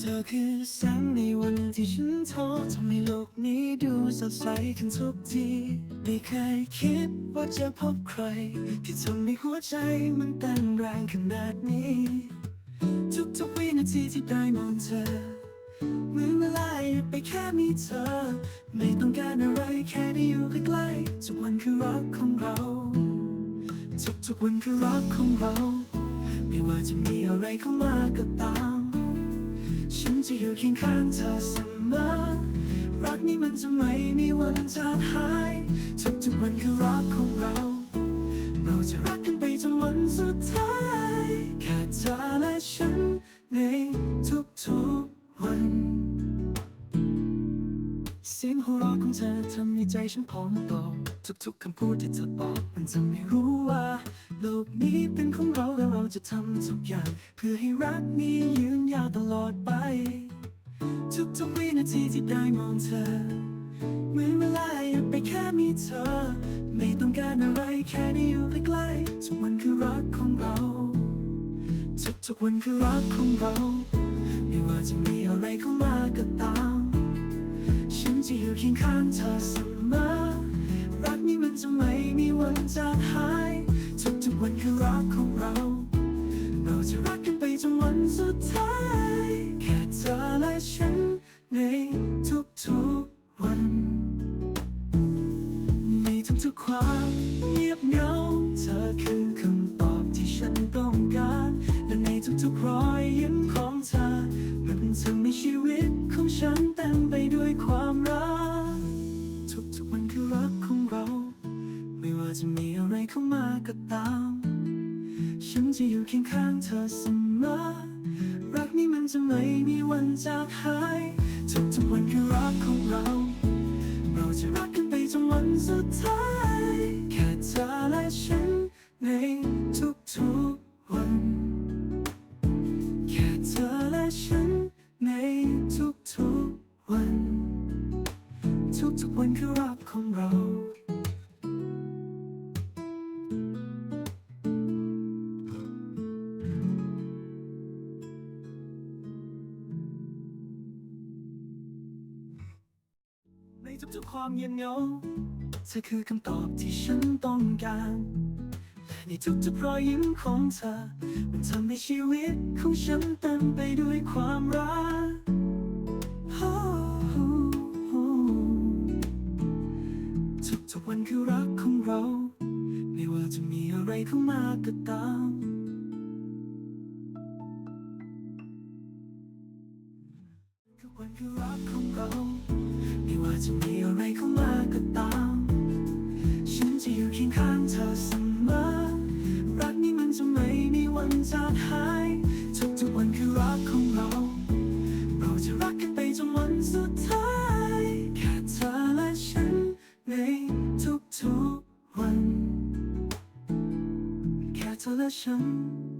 เธอคือแสงในวันที่ฉันท้อทำให้โลกนี้ดูสดใสขึ้นทุกที ไม่เคยคิดว่าจะพบใคร ที่ทำให้หัวใจมันเต้นแรงขนาดนี้ ทุกๆวินาทีที่ได้มองเธอเหมือนเวลาหยุดไปแค่มีเธอ ไม่ต้องการอะไรแค่ได้อยู่ใกล้ๆทุกวันคือรักของเรา ทุกๆวันคือรักของเรา ไม่ว่าจะมีอะไรเข้ามาก็ตาม ฉันจะอยู่เคียงข้างเธอเสมอ รักนี้มันจะไม่มีวันจางหาย ทุกๆวันคือรักของเรา เราจะรักกันไปจนวันสุดท้าย แค่เธอและฉันในทุกๆวัน เสียงหัวเราะของเธอทำให้ใจฉันพองโตทุกๆคำพูดที่เธอบอกมันจะไม่รู้ว่า โลกนี้เป็นของเราและเราจะทำทุกอย่าง เพื่อให้รักนี้ยืนยาวตลอดไป ทุกๆวินาทีที่ได้มองเธอ เหมือนเวลาหยุดไปแค่มีเธอ ไม่ต้องการอะไรแค่ได้อยู่ใกล้ๆทุกวันคือรักของเรา ทุกๆวันคือรักของเรา ไม่ว่าจะมีอะไรเข้ามาก็ตาม ฉันจะอยู่เคียงข้างเธอเสมอ รักนี้มันจะไม่มีวันจางหาย ทุกๆวันคือรักของเรา เราจะรักกัน จนวันสุดท้าย แค่เธอและฉันในทุกๆวัน ในทุกๆความเงียบเหงา เธอคือคำตอบที่ฉันต้องการ และในทุกๆรอยยิ้มของเธอ มันทำให้ชีวิตของฉันเต็มไปด้วยความรัก ทุกๆวันคือรักของเรา ไม่ว่าจะมีอะไรเข้ามาก็ตาม ฉันจะอยู่เคียงข้างเธอเสมอ รักนี้มันจะไม่มีวันจางหายทุกๆวัน ทุกๆความเงียบเหงาเธอคือคำตอบที่ฉันต้องการในทุกๆรอยยิ้มของเธอ มันทำให้ชีวิตของฉันเต็มไปด้วยความรักทุกๆวันคือรักของเรา ไม่ว่าจะมีอะไรเข้ามาก็ตามทุกวันคือรักของเรา ไม่ว่าจะมีอะไรเข้ามาก็ตาม ฉันจะอยู่เคียงข้างเธอเสมอ รักนี้มันจะไม่มีวันจางหาย ทุกๆวันคือรักของเรา เราจะรักกันไปจนวันสุดท้าย แค่เธอและฉันในทุกๆวัน แค่เธอและฉัน